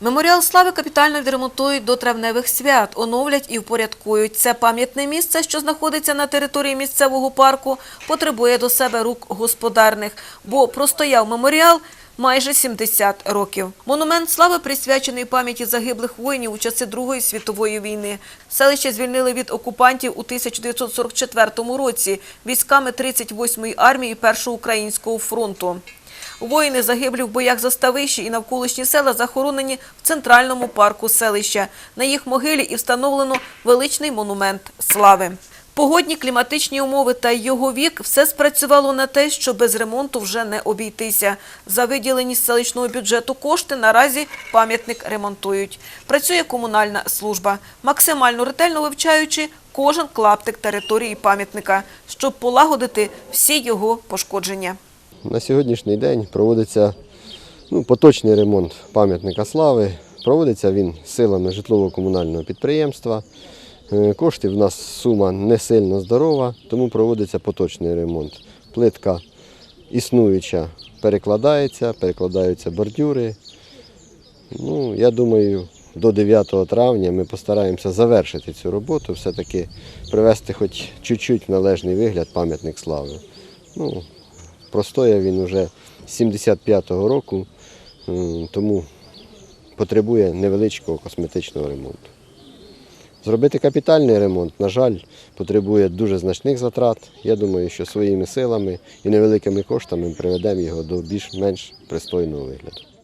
Меморіал слави капітально відремонтують до травневих свят, оновлять і впорядкують. Це пам'ятне місце, що знаходиться на території місцевого парку, потребує до себе рук господарних, бо простояв меморіал майже 70 років. Монумент слави присвячений пам'яті загиблих воїнів у часи Другої світової війни. Селище звільнили від окупантів у 1944 році військами 38-ї армії Першого українського фронту. Воїни загиблі в боях за Ставищі і навколишні села захоронені в центральному парку селища. На їх могилі і встановлено величний монумент слави. Погодні кліматичні умови та його вік все спрацювало на те, що без ремонту вже не обійтися. За виділені з селищного бюджету кошти наразі пам'ятник ремонтують. Працює комунальна служба, максимально ретельно вивчаючи кожен клаптик території пам'ятника, щоб полагодити всі його пошкодження. На сьогоднішній день проводиться ну, поточний ремонт пам'ятника слави. Проводиться він силами житлово-комунального підприємства. Е, Коштів в нас сума не сильно здорова, тому проводиться поточний ремонт. Плитка існуюча перекладається, перекладаються бордюри. Ну, я думаю, до 9 травня ми постараємося завершити цю роботу, все-таки привести хоч чуть-чуть в належний вигляд пам'ятник слави. Ну, простояв він вже з 75-го року, тому потребує невеличкого косметичного ремонту. Зробити капітальний ремонт, на жаль, потребує дуже значних затрат. Я думаю, що своїми силами і невеликими коштами ми приведемо його до більш-менш пристойного вигляду.